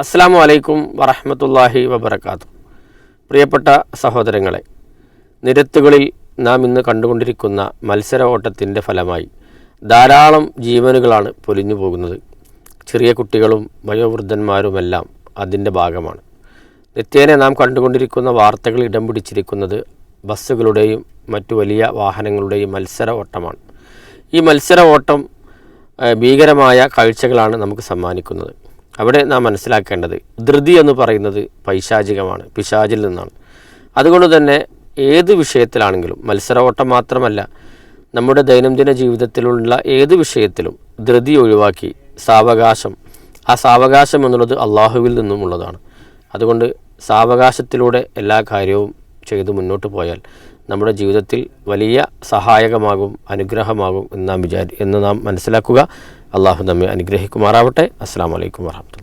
അസ്സാം വലൈക്കും വറഹമത്തല്ലാഹി വബർക്കാത്തു പ്രിയപ്പെട്ട സഹോദരങ്ങളെ നിരത്തുകളിൽ നാം ഇന്ന് കണ്ടുകൊണ്ടിരിക്കുന്ന മത്സര ഓട്ടത്തിന്റെ ഫലമായി ധാരാളം ജീവനുകളാണ് പൊലിഞ്ഞു പോകുന്നത്. ചെറിയ കുട്ടികളും വയോവൃദ്ധന്മാരുമെല്ലാം അതിന്റെ ഭാഗമാണ്. നിത്യേന നാം കണ്ടുകൊണ്ടിരിക്കുന്ന വാർത്തകൾ ഇടം പിടിച്ചിരിക്കുന്നത് ബസ്സുകളുടെയും മറ്റു വലിയ വാഹനങ്ങളുടെയും മത്സര ഓട്ടമാണ് ഈ മത്സര ഓട്ടം ഭീകരമായ കാഴ്ചകളാണ് നമുക്ക് സമ്മാനിക്കുന്നത്. അവിടെ നാം മനസ്സിലാക്കേണ്ടത് ധൃതി എന്ന് പറയുന്നത് പൈശാചികമാണ് പിശാചിൽ നിന്നാണ്. അതുകൊണ്ട് തന്നെ ഏത് വിഷയത്തിലാണെങ്കിലും മത്സര ഓട്ടം മാത്രമല്ല നമ്മുടെ ദൈനംദിന ജീവിതത്തിലുള്ള ഏത് വിഷയത്തിലും ധൃതി ഒഴിവാക്കി സാവകാശം ആ സാവകാശം എന്നുള്ളത് അള്ളാഹുവിൽ നിന്നുമുള്ളതാണ് അതുകൊണ്ട് സാവകാശത്തിലൂടെ എല്ലാ കാര്യവും ചെയ്ത് മുന്നോട്ട് പോയാൽ നമ്മുടെ ജീവിതത്തിൽ വലിയ സഹായകമാകും അനുഗ്രഹമാകും എന്ന് നാം വിചാരി എന്ന് നാം മനസ്സിലാക്കുക. അള്ളാഹു നമ്മെ അനുഗ്രഹിക്കുമാറാവട്ടെ. അസ്സാം വലൈക്കും വാഹമത്തുള്ള